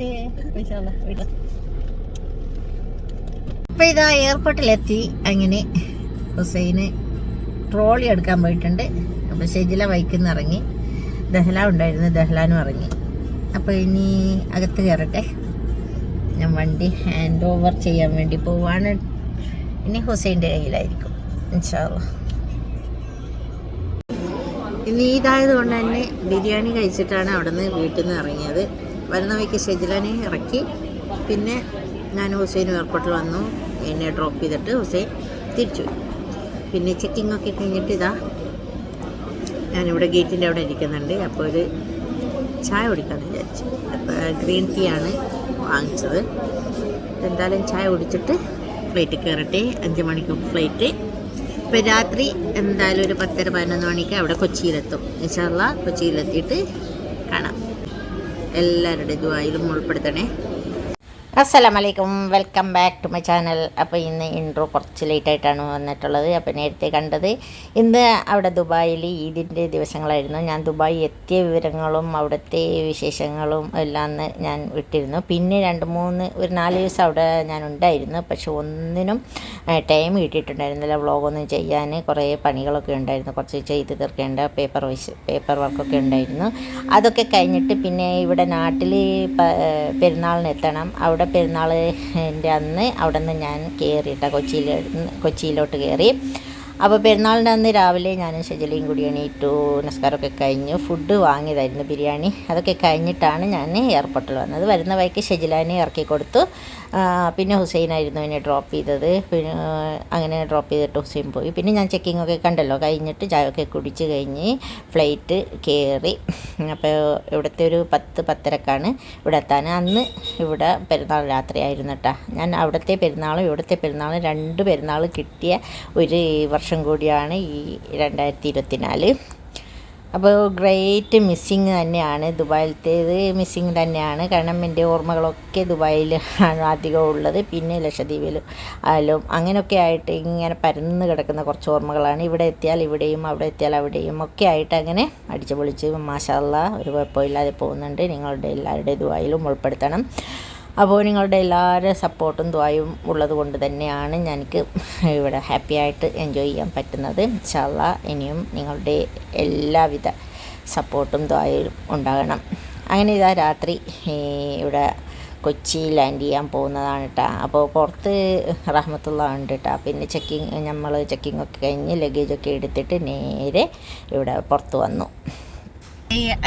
Okay അപ്പൊ ഇതാ എയർപോർട്ടിലെത്തി അങ്ങനെ ഹുസൈന് ട്രോളി എടുക്കാൻ പോയിട്ടുണ്ട്. അപ്പൊ ഷെജില ബൈക്കിൽ നിന്ന് ഇറങ്ങി. ദഹ്ല ഉണ്ടായിരുന്നു ദഹ്ലാനും ഇറങ്ങി. അപ്പൊ ഇനി അകത്ത് കയറട്ടെ. ഞാൻ വണ്ടി ഹാൻഡ് ഓവർ ചെയ്യാൻ വേണ്ടി പോവാണ്. ഇനി ഹുസൈന്റെ കയ്യിലായിരിക്കും ഇനി ഇതായത് കൊണ്ട് തന്നെ ബിരിയാണി കഴിച്ചിട്ടാണ് അവിടെ നിന്ന് വീട്ടിൽ നിന്ന് ഇറങ്ങിയത്. വരുന്ന വഴിക്ക് ഷെജിലാനെ ഇറക്കി. പിന്നെ ഞാൻ ഹുസൈൻ എയർപോർട്ടിൽ വന്നു. എന്നെ ഡ്രോപ്പ് ചെയ്തിട്ട് ഹുസൈൻ തിരിച്ചു. പിന്നെ ചെക്കിംഗ് ഒക്കെ കഴിഞ്ഞിട്ട് ഇതാ ഞാനിവിടെ ഗേറ്റിന്റെ അവിടെ ഇരിക്കുന്നുണ്ട്. അപ്പോൾ ഒരു ചായ കുടിക്കാമെന്ന് വിചാരിച്ചു. ഗ്രീൻ ടീ ആണ് വാങ്ങിച്ചത്. എന്തായാലും ചായ കുടിച്ചിട്ട് ഫ്ലൈറ്റ് കയറട്ടെ അഞ്ച് മണിക്ക് ഫ്ലൈറ്റ് ഇപ്പം രാത്രി എന്തായാലും ഒരു പത്തര പതിനൊന്ന് മണിക്ക് അവിടെ കൊച്ചിയിലെത്തും. ഇൻഷാല്ല കൊച്ചിയിലെത്തിയിട്ട് കാണാം. എല്ലാവരുടെ ദ്വായിലും ഉൾപ്പെടുത്തണേ. അസ്സലാമലൈക്കും. Welcome back to my channel. അപ്പോൾ ഇന്ന് ഇൻട്രോ കുറച്ച് ലേറ്റായിട്ടാണ് വന്നിട്ടുള്ളത്. അപ്പോൾ നേരത്തെ കണ്ടത് ഇന്ന് അവിടെ ദുബായിൽ ഈദിന്റെ ദിവസങ്ങളായിരുന്നു. ഞാൻ ദുബായി എത്തിയ വിവരങ്ങളും അവിടുത്തെ വിശേഷങ്ങളും എല്ലാം ഞാൻ വിട്ടിരുന്നു. പിന്നെ രണ്ട് മൂന്ന് ഒരു നാല് ദിവസം അവിടെ ഞാൻ ഉണ്ടായിരുന്നു. പക്ഷെ ഒന്നിനും ടൈം കിട്ടിയിട്ടുണ്ടായിരുന്നില്ല വ്ളോഗൊന്നും ചെയ്യാൻ കുറേ പണികളൊക്കെ ഉണ്ടായിരുന്നു. കുറച്ച് ചെയ്ത് തീർക്കേണ്ട പേപ്പർ വൈസ് പേപ്പർ വർക്കൊക്കെ ഉണ്ടായിരുന്നു. അതൊക്കെ കഴിഞ്ഞിട്ട് പിന്നെ ഇവിടെ നാട്ടിൽ പെരുന്നാളിന് എത്തണം. അവിടെ പെരുന്നാളിന്റെ അന്ന് അവിടെ നിന്ന് ഞാൻ കയറിയിട്ട കൊച്ചിയിൽ കൊച്ചിയിലോട്ട് കയറി അപ്പോൾ പെരുന്നാളിന്റെ അന്ന് രാവിലെ ഞാനും ഷെജലിയും കൂടി എണീറ്റു. നമസ്കാരമൊക്കെ കഴിഞ്ഞു. ഫുഡ് വാങ്ങിയതായിരുന്നു ബിരിയാണി. അതൊക്കെ കഴിഞ്ഞിട്ടാണ് ഞാൻ എയർപോർട്ടിൽ വന്നത്. വരുന്ന വഴിക്ക് ഷെജിലാനെ ഇറക്കി കൊടുത്തു. പിന്നെ ഹുസൈനായിരുന്നു എന്നെ ഡ്രോപ്പ് ചെയ്തത്. പിന്നെ അങ്ങനെ ഡ്രോപ്പ് ചെയ്തിട്ട് ഹുസൈൻ പോയി. പിന്നെ ഞാൻ ചെക്കിംഗ് ഒക്കെ കണ്ടല്ലോ. കഴിഞ്ഞിട്ട് ചായ ഒക്കെ കുടിച്ച് കഴിഞ്ഞ് ഫ്ലൈറ്റ് കയറി അപ്പോൾ ഇവിടുത്തെ ഒരു പത്ത് പത്തരക്കാണ് ഇവിടെ എത്താൻ. അന്ന് ഇവിടെ പെരുന്നാൾ രാത്രിയായിരുന്നു കേട്ടോ ഞാൻ അവിടുത്തെ പെരുന്നാളും ഇവിടുത്തെ പെരുന്നാളും രണ്ട് പെരുന്നാൾ കിട്ടിയ ഒരു വർഷം കൂടിയാണ് ഈ രണ്ടായിരത്തി ഇരുപത്തിനാല് അപ്പോൾ ഗ്രേറ്റ് മിസ്സിങ് തന്നെയാണ് ദുബായിലത്തേത് മിസ്സിങ് തന്നെയാണ്. കാരണം എന്റെ ഓർമ്മകളൊക്കെ ദുബായിൽ ആണ് അധികം ഉള്ളത്. പിന്നെ ലക്ഷദ്വീപിലും ആയാലും അങ്ങനെയൊക്കെ ആയിട്ട് ഇങ്ങനെ പരന്ന് കിടക്കുന്ന കുറച്ച് ഓർമ്മകളാണ്. ഇവിടെ എത്തിയാൽ ഇവിടെയും അവിടെ എത്തിയാൽ അവിടെയും ഒക്കെ ആയിട്ട് അങ്ങനെ അടിച്ചു പൊളിച്ച് മാഷാല്ല ഒരു കുഴപ്പമില്ലാതെ പോകുന്നുണ്ട്. നിങ്ങളുടെ എല്ലാവരുടെയും ദുബായിലും ഉൾപ്പെടുത്തണം. അപ്പോൾ നിങ്ങളുടെ എല്ലാവരുടെ സപ്പോർട്ടും ദ്വായും ഉള്ളത് കൊണ്ട് തന്നെയാണ് എനിക്ക് ഇവിടെ ഹാപ്പി ആയിട്ട് എൻജോയ് ചെയ്യാൻ പറ്റുന്നത്. ചള്ള ഇനിയും നിങ്ങളുടെ എല്ലാവിധ സപ്പോർട്ടും ദ്വായും ഉണ്ടാകണം. അങ്ങനെ ഇതാ രാത്രി ഇവിടെ കൊച്ചി ലാൻഡ് ചെയ്യാൻ പോകുന്നതാണ് കേട്ടോ അപ്പോൾ പുറത്ത് റഹ്മത്തുള്ള ഉണ്ട് കേട്ടോ പിന്നെ ചെക്കിങ് നമ്മൾ ചെക്കിംഗ് ഒക്കെ കഴിഞ്ഞ് ലഗേജൊക്കെ എടുത്തിട്ട് നേരെ ഇവിടെ പുറത്ത് വന്നു.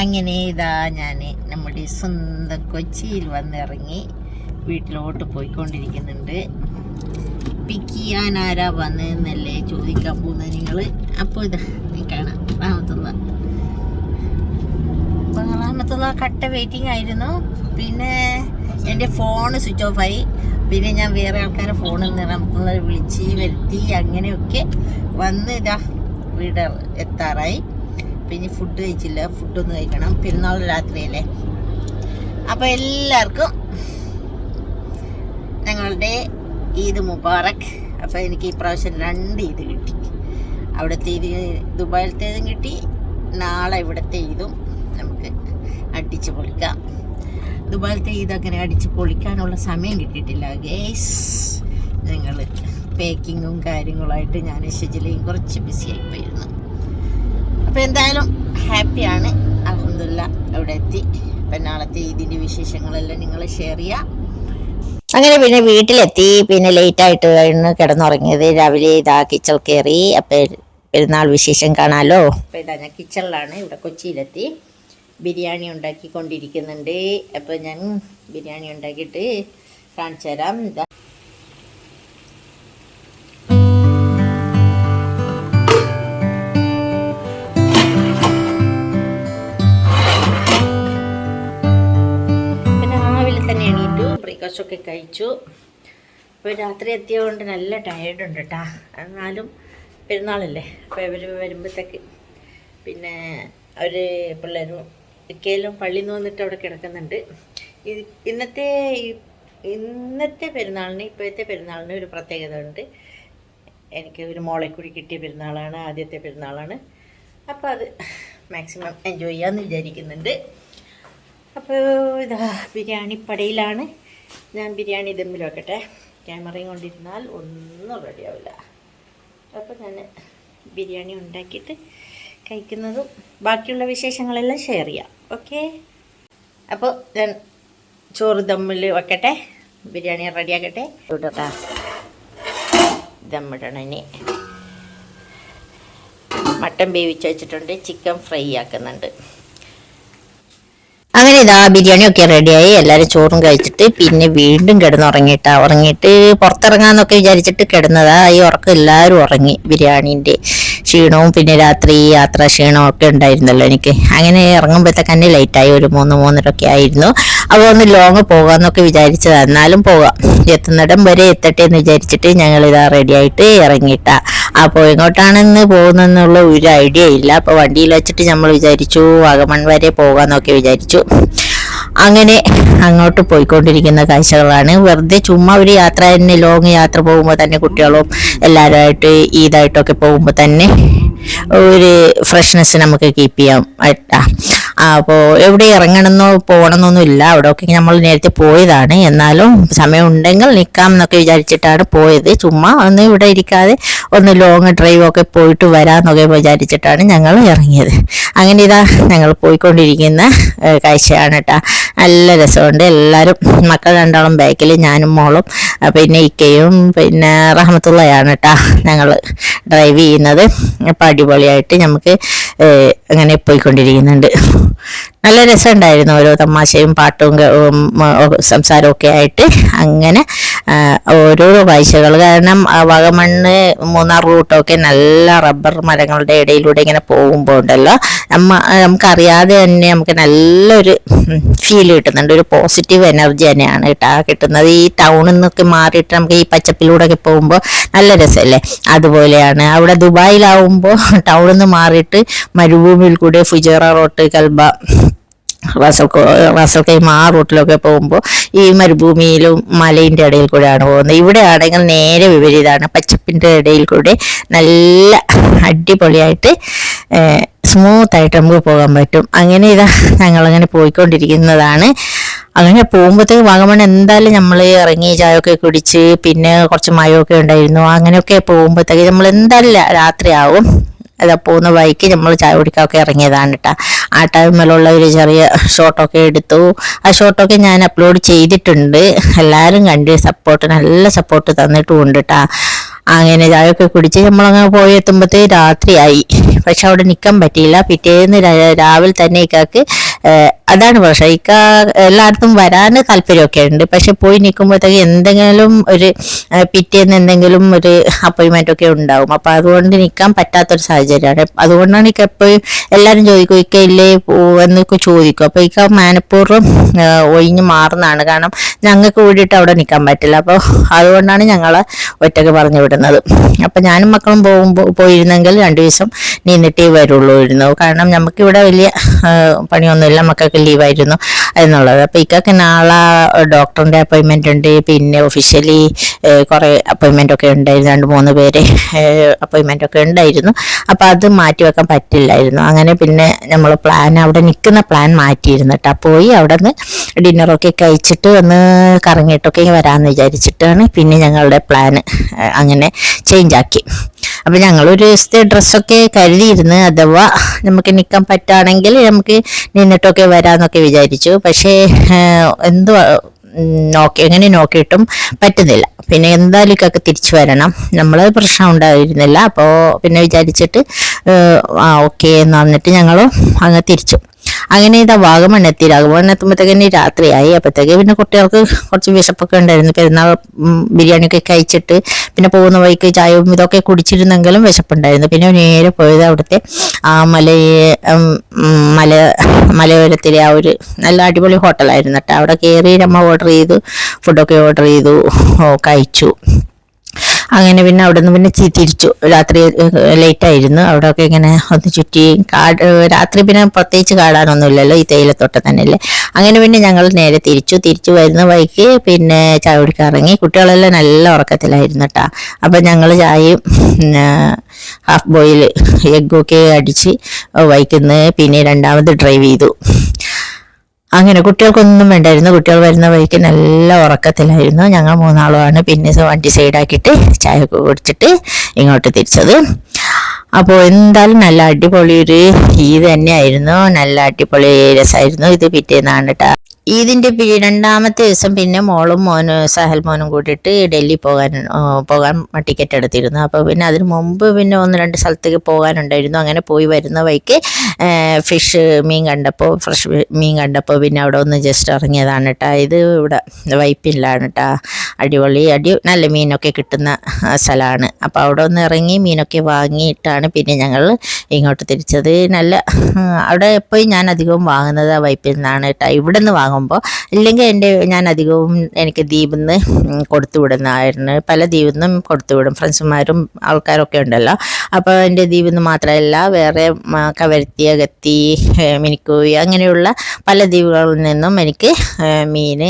അങ്ങനെ ഇതാ ഞാൻ നമ്മുടെ സ്വന്തം കൊച്ചിയിൽ വന്നിറങ്ങി വീട്ടിലോട്ട് പോയിക്കൊണ്ടിരിക്കുന്നുണ്ട്. പിക്ക് ചെയ്യാൻ ആരാ വന്നതെന്നല്ലേ ചോദിക്കാൻ പോകുന്നത് നിങ്ങൾ അപ്പോൾ ഇതാ കാണാം. അപ്പോൾ റാമത്തുള്ള കട്ട വെയിറ്റിംഗ് ആയിരുന്നു. പിന്നെ എന്റെ ഫോൺ സ്വിച്ച് ഓഫ് ആയി. പിന്നെ ഞാൻ വേറെ ആൾക്കാരെ ഫോണിൽ നിന്ന് റാമത്തുള്ള വിളിച്ച് വരുത്തി അങ്ങനെയൊക്കെ വന്ന് ഇതാ വീട് എത്താറായി. പിന്നെ ഫുഡ് കഴിച്ചില്ല. ഫുഡൊന്ന് കഴിക്കണം. പെരുന്നാൾ രാത്രിയല്ലേ? അപ്പോൾ എല്ലാവർക്കും ഞങ്ങളുടെ ഈദ് മുബാറക്. അപ്പോൾ എനിക്ക് ഈ പ്രാവശ്യം രണ്ട് ഈദ് കിട്ടി. അവിടുത്തെ ഈദ് ദുബായിലത്തേതും കിട്ടി. നാളെ ഇവിടുത്തെ ഈദും നമുക്ക് അടിച്ച് പൊളിക്കാം. ദുബായിലത്തെ ഈദ് അങ്ങനെ അടിച്ച് പൊളിക്കാനുള്ള സമയം കിട്ടിയിട്ടില്ല ഗേസ് ഞങ്ങൾ പാക്കിങ്ങും കാര്യങ്ങളായിട്ട് ഞാൻ ഷെജിലയും കുറച്ച് ബിസിയായിപ്പോയി അപ്പോൾ എന്തായാലും ഹാപ്പിയാണ്. അലഹമില്ല അവിടെ എത്തി. അപ്പം നാളത്തെ ഇതിന്റെ വിശേഷങ്ങളെല്ലാം നിങ്ങൾ ഷെയർ ചെയ്യാം. അങ്ങനെ പിന്നെ വീട്ടിലെത്തി. പിന്നെ ലേറ്റ് ആയിട്ട് കഴിഞ്ഞ് കിടന്നുറങ്ങിയത്. രാവിലെ ഇതാ കിച്ചൺ കയറി അപ്പം പെരുന്നാൾ വിശേഷം കാണാലോ? അപ്പം ഇതാ ഞാൻ കിച്ചണിലാണ് ഇവിടെ കൊച്ചിയിലെത്തി. ബിരിയാണി ഉണ്ടാക്കിക്കൊണ്ടിരിക്കുന്നുണ്ട്. അപ്പോൾ ഞാൻ ബിരിയാണി ഉണ്ടാക്കിയിട്ട് കാണിച്ചു തരാം ഇതാ. ഒക്കെ കഴിച്ചു. ഇപ്പോൾ രാത്രി എത്തിയതുകൊണ്ട് നല്ല ടയേർഡ് ഉണ്ട് കേട്ടാ എന്നാലും പെരുന്നാളല്ലേ? അപ്പോൾ ഇവർ വരുമ്പോഴത്തേക്ക് പിന്നെ അവർ പിള്ളേരും ഇക്കയിലും പള്ളിയിൽ നിന്ന് വന്നിട്ട് അവിടെ കിടക്കുന്നുണ്ട്. ഇന്നത്തെ ഇന്നത്തെ പെരുന്നാളിന് ഇപ്പോഴത്തെ പെരുന്നാളിന് ഒരു പ്രത്യേകത ഉണ്ട്. എനിക്ക് ഒരു മോളെ കൂടി കിട്ടിയ പെരുന്നാളാണ് ആദ്യത്തെ പെരുന്നാളാണ്. അപ്പോൾ അത് മാക്സിമം എൻജോയ് ചെയ്യാമെന്ന് വിചാരിക്കുന്നുണ്ട്. അപ്പോൾ ഇതാ ബിരിയാണി പടയിലാണ് ഞാൻ ബിരിയാണി ദമ്മിൽ വെക്കട്ടെ. ക്യാമറയും കൊണ്ടിരുന്നാൽ ഒന്നും റെഡിയാവില്ല അപ്പോൾ ഞാൻ ബിരിയാണി ഉണ്ടാക്കിയിട്ട് കഴിക്കുന്നതും ബാക്കിയുള്ള വിശേഷങ്ങളെല്ലാം ഷെയർ ചെയ്യാം. ഓക്കെ അപ്പോൾ ഞാൻ ചോറ് ദമ്മിൽ വെക്കട്ടെ. ബിരിയാണി റെഡിയാക്കട്ടെ ഇടട്ടാ ദമ്മിടണം ഇനി. മട്ടൻ വേവിച്ച് വെച്ചിട്ടുണ്ട്. ചിക്കൻ ഫ്രൈ ആക്കുന്നുണ്ട്. അങ്ങനെ ഇതാ ബിരിയാണി ഒക്കെ റെഡിയായി എല്ലാവരും ചോറും കഴിച്ചിട്ട് പിന്നെ വീണ്ടും കിടന്നുറങ്ങിയിട്ടാ. ഉറങ്ങിയിട്ട് പുറത്തിറങ്ങാന്നൊക്കെ വിചാരിച്ചിട്ട് കിടന്നതാ. ഈ ഉറക്കം എല്ലാവരും ഉറങ്ങി ബിരിയാണിന്റെ ക്ഷീണവും. പിന്നെ രാത്രി യാത്രാ ക്ഷീണവും ഒക്കെ ഉണ്ടായിരുന്നല്ലോ എനിക്ക്. അങ്ങനെ ഇറങ്ങുമ്പോഴത്തേക്ക് തന്നെ ലേറ്റായി ഒരു മൂന്ന് മൂന്നര ഒക്കെ ആയിരുന്നു. അപ്പോൾ ഒന്ന് ലോങ് പോകാമെന്നൊക്കെ വിചാരിച്ചതാ. എന്നാലും പോകാം. എത്തുന്നിടം വരെ എത്തട്ടെ എന്ന് വിചാരിച്ചിട്ട് ഞങ്ങൾ ഇതാ റെഡിയായിട്ട് ഇറങ്ങിയിട്ടാ. അപ്പോൾ എങ്ങോട്ടാണെന്ന് പോകുന്നെന്നുള്ള ഒരു ഐഡിയ ഇല്ല. അപ്പോൾ വണ്ടിയിൽ വെച്ചിട്ട് നമ്മൾ വിചാരിച്ചു വാഗമൺ വരെ പോകാമെന്നൊക്കെ വിചാരിച്ചു. അങ്ങനെ അങ്ങോട്ട് പോയിക്കൊണ്ടിരിക്കുന്ന കാഴ്ചകളാണ്. വെറുതെ ചുമ്മാ ഒരു യാത്ര തന്നെ ലോങ് യാത്ര പോകുമ്പോൾ തന്നെ കുട്ടികളും എല്ലാവരുമായിട്ട് ഈദായിട്ടൊക്കെ പോകുമ്പോൾ തന്നെ ഒരു ഫ്രഷ്നെസ് നമുക്ക് കീപ്പ് ചെയ്യാം. അപ്പോൾ എവിടെ ഇറങ്ങണമെന്നോ പോകണമെന്നൊന്നും ഇല്ല. അവിടെയൊക്കെ നമ്മൾ നേരത്തെ പോയതാണ്. എന്നാലും സമയം ഉണ്ടെങ്കിൽ നിൽക്കാം എന്നൊക്കെ വിചാരിച്ചിട്ടാണ് പോയത്. ചുമ്മാ ഒന്ന് ഇവിടെ ഇരിക്കാതെ ഒന്ന് ലോങ് ഡ്രൈവ് ഒക്കെ പോയിട്ട് വരാമെന്നൊക്കെ വിചാരിച്ചിട്ടാണ് ഞങ്ങൾ ഇറങ്ങിയത്. അങ്ങനെ ഇതാ ഞങ്ങൾ പോയിക്കൊണ്ടിരിക്കുന്ന കാഴ്ചയാണ് കേട്ടോ. നല്ല രസമുണ്ട്. എല്ലാവരും മക്കൾ രണ്ടാളും ബാക്കിൽ ഞാനും മോളും പിന്നെ ഇക്കയും പിന്നെ റഹമത്തുള്ളയാണ് കേട്ടോ ഞങ്ങൾ ഡ്രൈവ് ചെയ്യുന്നത്. അപ്പം അടിപൊളിയായിട്ട് നമുക്ക് അങ്ങനെ പോയിക്കൊണ്ടിരിക്കുന്നുണ്ട്. നല്ല രസമുണ്ടായിരുന്നു ഓരോ തമാശയും പാട്ടും സംസാരവും ഒക്കെ ആയിട്ട്. അങ്ങനെ ഓരോ കാഴ്ചകൾ കാരണം ആ, വാഗമണ്ണ് മൂന്നാർ റൂട്ടൊക്കെ നല്ല റബ്ബർ മരങ്ങളുടെ ഇടയിലൂടെ ഇങ്ങനെ പോകുമ്പോൾ ഉണ്ടല്ലോ. നമ്മ നമുക്കറിയാതെ തന്നെ നമുക്ക് നല്ലൊരു ഫീൽ കിട്ടുന്നുണ്ട്. ഒരു പോസിറ്റീവ് എനർജി തന്നെയാണ് കേട്ടോ കിട്ടുന്നത്. ഈ ടൗണിൽ നിന്നൊക്കെ മാറിയിട്ട് നമുക്ക് ഈ പച്ചപ്പിലൂടെ ഒക്കെ പോകുമ്പോൾ നല്ല രസമല്ലേ? അതുപോലെയാണ്. അവിടെ ദുബായിലാവുമ്പോൾ ടൗണിൽ നിന്ന് മാറിയിട്ട് മരുഭൂമിയിൽ കൂടെ Fujairah road Kalba Ras al Ras al Khaimah ആ റൂട്ടിലൊക്കെ പോകുമ്പോൾ ഈ മരുഭൂമിയിലും മലയിന്റെ ഇടയിൽ കൂടെയാണ് പോകുന്നത്. ഇവിടെ ആണെങ്കിൽ നേരെ വിപരീതമാണ് പച്ചപ്പിന്റെ ഇടയിൽ കൂടെ നല്ല അടിപൊളിയായിട്ട് സ്മൂത്തായിട്ട് നമുക്ക് പോകാൻ പറ്റും. അങ്ങനെ ഇതാ ഞങ്ങളങ്ങനെ പോയിക്കൊണ്ടിരിക്കുന്നതാണ്. അങ്ങനെ പോകുമ്പോഴത്തേക്ക് വാഗമൺ എന്തായാലും നമ്മൾ ഇറങ്ങി ചായയൊക്കെ കുടിച്ച് പിന്നെ കുറച്ച് മഴയൊക്കെ ഉണ്ടായിരുന്നു. അങ്ങനെയൊക്കെ പോകുമ്പോഴത്തേക്ക് നമ്മൾ എന്തായാലും രാത്രിയാവും. അതാ പോകുന്ന വഴിക്ക് നമ്മൾ ചായ കുടിക്കാനൊക്കെ ഇറങ്ങിയതാണ് കേട്ടോ ആ ടൈമിലുള്ള ഒരു ചെറിയ ഷോട്ടൊക്കെ എടുത്തു. ആ ഷോട്ടൊക്കെ ഞാൻ അപ്ലോഡ് ചെയ്തിട്ടുണ്ട്. എല്ലാവരും കണ്ട് സപ്പോർട്ട് നല്ല സപ്പോർട്ട് തന്നിട്ടുമുണ്ട് കേട്ടോ അങ്ങനെ ചായയൊക്കെ കുടിച്ച് നമ്മളങ്ങ് പോയി എത്തുമ്പോഴത്തേ രാത്രിയായി. പക്ഷെ അവിടെ നിൽക്കാൻ പറ്റിയില്ല. പിറ്റേന്ന് രാവിലെ തന്നെ ഇക്കാക്ക് അതാണ് പക്ഷെ ഇക്ക എല്ലായിടത്തും വരാൻ താല്പര്യമൊക്കെ ഉണ്ട് പക്ഷെ പോയി നിൽക്കുമ്പോഴത്തേക്ക് എന്തെങ്കിലും ഒരു പിറ്റേന്ന് എന്തെങ്കിലും ഒരു അപ്പോയിൻമെന്റ് ഒക്കെ ഉണ്ടാവും. അപ്പോൾ അതുകൊണ്ട് നിൽക്കാൻ പറ്റാത്തൊരു സാഹചര്യമാണ്. അതുകൊണ്ടാണ് ഇക്ക എപ്പോഴും എല്ലാവരും ചോദിക്കും ഇക്ക ഇല്ലേ? എന്നൊക്കെ ചോദിക്കും. അപ്പോൾ ഇക്ക മാനപ്പൂർവം ഒഴിഞ്ഞ് മാറുന്നതാണ്. കാരണം ഞങ്ങൾക്ക് കൂടിയിട്ട് അവിടെ നിൽക്കാൻ പറ്റില്ല. അപ്പോൾ അതുകൊണ്ടാണ് ഞങ്ങൾ ഒറ്റയ്ക്ക് പറഞ്ഞു വിടുന്നത്. അപ്പോൾ ഞാനും മക്കളും പോകുമ്പോൾ പോയിരുന്നെങ്കിൽ രണ്ടു ദിവസം നിന്നിട്ടേ വരുള്ളൂ ഇരുന്നു. കാരണം നമുക്കിവിടെ വലിയ ഏഹ്, പണിയൊന്നുമില്ല മക്കൾക്ക് ലീവായിരുന്നു എന്നുള്ളത്. അപ്പോൾ ഇക്കൊക്കെ നാളെ ഡോക്ടറിന്റെ അപ്പോയിൻമെന്റ് ഉണ്ട്. പിന്നെ ഒഫീഷ്യലി കുറേ അപ്പോയിൻമെന്റ് ഒക്കെ ഉണ്ടായിരുന്നു. രണ്ട് മൂന്ന് പേര് അപ്പോയിൻമെന്റ് ഒക്കെ ഉണ്ടായിരുന്നു. അപ്പോൾ അത് മാറ്റി വെക്കാൻ പറ്റില്ലായിരുന്നു. അങ്ങനെ പിന്നെ നമ്മൾ പ്ലാൻ അവിടെ നിൽക്കുന്ന പ്ലാൻ മാറ്റിയിരുന്നു കേട്ടോ പോയി അവിടെ നിന്ന് ഡിന്നറൊക്കെ കഴിച്ചിട്ട് ഒന്ന് കറങ്ങിയിട്ടൊക്കെ വരാമെന്ന് വിചാരിച്ചിട്ടാണ് പിന്നെ ഞങ്ങളുടെ പ്ലാൻ അങ്ങനെ ചേഞ്ച് ആക്കി. അപ്പം ഞങ്ങളൊരു ദിവസത്തെ ഡ്രസ്സൊക്കെ കരുതിയിരുന്നു. അഥവാ നമുക്ക് നിൽക്കാൻ പറ്റുകയാണെങ്കിൽ നമുക്ക് നിന്നിട്ടൊക്കെ വരാമെന്നൊക്കെ വിചാരിച്ചു. പക്ഷേ എന്തോ നോക്കി എങ്ങനെ നോക്കിയിട്ടും പറ്റുന്നില്ല. പിന്നെ എന്തായാലും ഇക്കൊക്കെ തിരിച്ചു വരണം. നമ്മൾ പ്രശ്നം ഉണ്ടായിരുന്നില്ല. അപ്പോൾ പിന്നെ വിചാരിച്ചിട്ട് ആ ഓക്കെ എന്ന് പറഞ്ഞിട്ട് ഞങ്ങൾ അങ്ങ് തിരിച്ചു. അങ്ങനെ ഇതാ വാഗമൺ എത്തി. വാഗമൺ എത്തുമ്പോഴത്തേക്കന്നെ രാത്രിയായി. അപ്പോഴത്തേക്ക് പിന്നെ കുട്ടികൾക്ക് കുറച്ച് വിശപ്പൊക്കെ ഉണ്ടായിരുന്നു. പെരുന്നാൾ ബിരിയാണിയൊക്കെ കഴിച്ചിട്ട് പിന്നെ പോകുന്ന വഴിക്ക് ചായയും ഇതൊക്കെ കുടിച്ചിരുന്നെങ്കിലും വിശപ്പുണ്ടായിരുന്നു. പിന്നെ നേരെ പോയത് അവിടുത്തെ ആ മലയെ മല മലയോരത്തിലെ ആ ഒരു നല്ല അടിപൊളി ഹോട്ടലായിരുന്നു കേട്ടോ. അവിടെ കയറി നമ്മൾ ഓർഡർ ചെയ്തു ഫുഡൊക്കെ ഓർഡർ ചെയ്തു കഴിച്ചു. അങ്ങനെ പിന്നെ അവിടെ നിന്ന് പിന്നെ തിരിച്ചു രാത്രി ലേറ്റ് ആയിരുന്നു. അവിടെയൊക്കെ ഇങ്ങനെ ഒന്ന് ചുറ്റി കാട് രാത്രി പിന്നെ പ്രത്യേകിച്ച് കാടാനൊന്നുമില്ലല്ലോ ഈ തേയിലത്തോട്ടം തന്നെയല്ലേ. അങ്ങനെ പിന്നെ ഞങ്ങൾ നേരെ തിരിച്ചു. തിരിച്ചു വരുന്ന വഴിക്ക് പിന്നെ ചായ കുടിക്കാൻ ഇറങ്ങി. കുട്ടികളെല്ലാം നല്ല ഉറക്കത്തിലായിരുന്നു കേട്ടോ അപ്പം ഞങ്ങൾ ചായയും ഹാഫ് ബോയിൽ എഗ്ഗൊക്കെ അടിച്ച് വൈകുന്ന് പിന്നെ രണ്ടാമത് ഡ്രൈവ് ചെയ്തു. അങ്ങനെ കുട്ടികൾക്കൊന്നും വേണ്ടായിരുന്നു. കുട്ടികൾ വരുന്ന വഴിക്ക് നല്ല ഉറക്കത്തിലായിരുന്നു. ഞങ്ങൾ മൂന്നാളുമാണ് പിന്നെ വണ്ടി സൈഡാക്കിയിട്ട് ചായ കുടിച്ചിട്ട് ഇങ്ങോട്ട് തിരിച്ചത്. അപ്പോൾ എന്തായാലും നല്ല അടിപൊളി ഒരു ഈദ് തന്നെയായിരുന്നു. നല്ല അടിപൊളി രസമായിരുന്നു ഇത് പിറ്റേന്നാണ് കേട്ടോ. ഈദിന്റെ രണ്ടാമത്തെ ദിവസം പിന്നെ മോളും മോനും സഹൽ മോനും കൂട്ടിയിട്ട് ഡൽഹി പോകാൻ പോകാൻ ടിക്കറ്റ് എടുത്തിരുന്നു. അപ്പോൾ പിന്നെ അതിന് മുമ്പ് പിന്നെ ഒന്ന് രണ്ട് സ്ഥലത്തേക്ക് പോകാനുണ്ടായിരുന്നു. അങ്ങനെ പോയി വരുന്ന വഴിക്ക് ഫിഷ് മീൻ കണ്ടപ്പോൾ ഫ്രഷ് മീൻ കണ്ടപ്പോൾ പിന്നെ അവിടെ ഒന്ന് ജസ്റ്റ് ഇറങ്ങിയതാണ് കേട്ടോ ഇത് ഇവിടെ വൈപ്പിലാണ് കേട്ടോ അടിപൊളി അടി നല്ല മീനൊക്കെ കിട്ടുന്ന സ്ഥലമാണ് അപ്പോൾ അവിടെ ഒന്ന് ഇറങ്ങി മീനൊക്കെ വാങ്ങിയിട്ടാണ് പിന്നെ ഞങ്ങൾ ഇങ്ങോട്ട് തിരിച്ചത്. നല്ല അവിടെ എപ്പോഴും ഞാൻ അധികവും വാങ്ങുന്നത് വൈപ്പിൽ നിന്നാണ് കേട്ടോ ഇവിടെ നിന്ന് വാങ്ങുമ്പോൾ അല്ലെങ്കിൽ എന്റെ ഞാൻ അധികവും എനിക്ക് ദ്വീപിൽ നിന്ന് കൊടുത്തു വിടുന്നതായിരുന്നു പല ദ്വീപിൽ നിന്നും കൊടുത്തു വിടും. ഫ്രണ്ട്സുമാരും ആൾക്കാരൊക്കെ ഉണ്ടല്ലോ. അപ്പോൾ എന്റെ ദ്വീപിൽ നിന്ന് മാത്രമല്ല വേറെ കവരത്തി അകത്തി മിനിക്കോയി അങ്ങനെയുള്ള പല ദ്വീപുകളിൽ നിന്നും എനിക്ക് മീൻ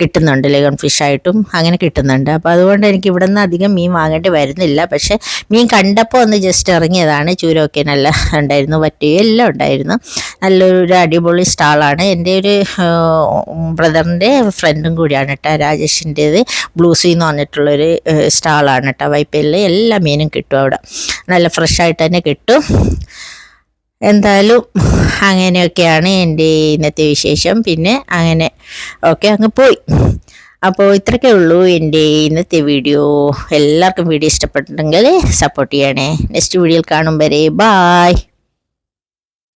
കിട്ടുന്നുണ്ട്. ലെഗൺ ഫിഷായിട്ടും അങ്ങനെ കിട്ടുന്നുണ്ട്. അപ്പോൾ അതുകൊണ്ട് എനിക്ക് ഇവിടെ നിന്ന് അധികം മീൻ വാങ്ങേണ്ടി വരുന്നില്ല. പക്ഷേ മീൻ കണ്ടപ്പോൾ ഒന്ന് ജസ്റ്റ് ഇറങ്ങിയതാണ്. ചൂരമൊക്കെ നല്ല ഉണ്ടായിരുന്നു. പറ്റുകയും എല്ലാം ഉണ്ടായിരുന്നു. നല്ലൊരു അടിപൊളി സ്റ്റാളാണ്. എന്റെ ഒരു ബ്രദറിന്റെ ഫ്രണ്ടും കൂടിയാണ് കേട്ടോ രാജേഷിന്റേത് ബ്ലൂസി എന്ന് പറഞ്ഞിട്ടുള്ളൊരു സ്റ്റാളാണ് കേട്ടോ വൈപ്പയിലെ എല്ലാ മീനും കിട്ടും അവിടെ. നല്ല ഫ്രഷായിട്ട് തന്നെ കിട്ടും. എന്തായാലും അങ്ങനെയൊക്കെയാണ് എന്റെ ഇന്നത്തെ വിശേഷം. പിന്നെ അങ്ങനെ ഓക്കെ അങ്ങ് പോയി. അപ്പോൾ ഇത്രയൊക്കെ ഉള്ളൂ എന്റെ ഇന്നത്തെ വീഡിയോ. എല്ലാവർക്കും വീഡിയോ ഇഷ്ടപ്പെട്ടിട്ടുണ്ടെങ്കിൽ സപ്പോർട്ട് ചെയ്യണേ. നെക്സ്റ്റ് വീഡിയോയിൽ കാണും വരെ. ബായ്